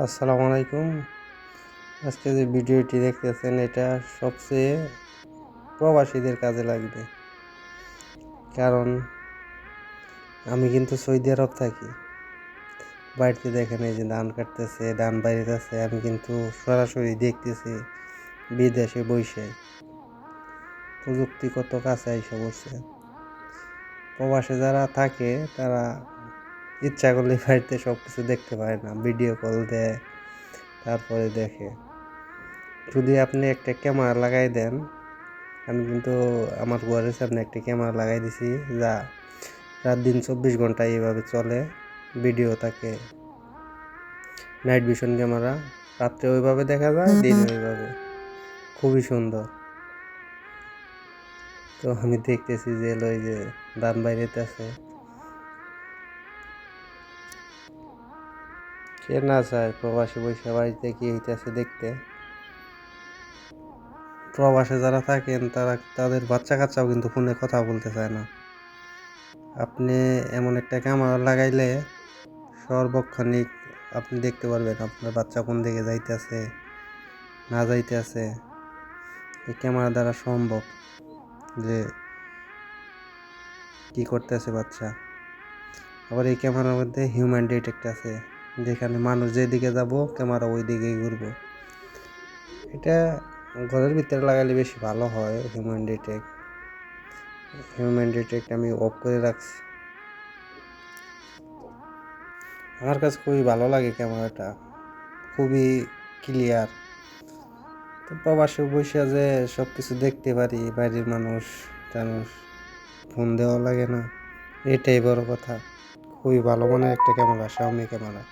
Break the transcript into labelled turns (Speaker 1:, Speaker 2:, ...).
Speaker 1: আসসালামু আলাইকুম। আজকে যে ভিডিওটি দেখতেছেন, এটা সবচেয়ে প্রবাসীদের কাজে লাগবে। কারণ আমি কিন্তু সৌদি আরব থাকি। বাড়িতে দেখেন এই যে ধান কাটতেছে, ধান বাইরেতেছে, আমি কিন্তু সরাসরি দেখতেছি বিদেশে বসে। প্রযুক্তি কত কাছে এসে বসে প্রবাসে যারা থাকে, তারা ইচ্ছা করলে বাড়িতে সব কিছু দেখতে পারে না। ভিডিও কল দেয় তারপরে দেখে। যদি আপনি একটা ক্যামেরা লাগাই দেন আমি কিন্তু আমার ঘরের সামনে একটা ক্যামেরা লাগাই দিছি যা রাত দিন চব্বিশ ঘণ্টা এইভাবে চলে ভিডিও থাকে। নাইট ভিশন ক্যামেরা রাত্রে ওইভাবে দেখা যায় দিন ওইভাবে। খুবই সুন্দর। তো আমি দেখতেছি যে এলো যে দান বাইরেতে আছে। কে না চায় প্রবাসী বৈশা বাড়িতে কি হইতেছে দেখতে? প্রবাসে যারা থাকেন, তারা তাদের বাচ্চা কাচ্চাও কিন্তু ফোনে কথা বলতে চায় না। আপনি এমন একটা ক্যামেরা লাগাইলে সর্বক্ষণিক আপনি দেখতে পারবেন আপনার বাচ্চা কোন দিকে যাইতেছে, না যাইতেছে। এই ক্যামেরা দ্বারা সম্ভব যে কি করতেছে বাচ্চা? আবার এই ক্যামেরার মধ্যে হিউম্যান ডিটেক্ট আছে, যেখানে মানুষ যেদিকে যাব, ক্যামেরা ওই দিকেই ঘুরবো। এটা ঘরের ভিতরে লাগালে বেশি ভালো হয় হিউম্যান ডিটেক্ট হিউম্যান ডিটেক্ট আমি অফ করে রাখছি। আমার কাছে খুবই ভালো লাগে ক্যামেরাটা, খুবই ক্লিয়ার তো প্রবাসে বসে যে সব কিছু দেখতে পারি, বাইরের মানুষ, টানুষ, ফোন দেওয়া লাগে না, এটাই বড় কথা। খুবই ভালো মানের একটা ক্যামেরা শাওমি ক্যামেরা।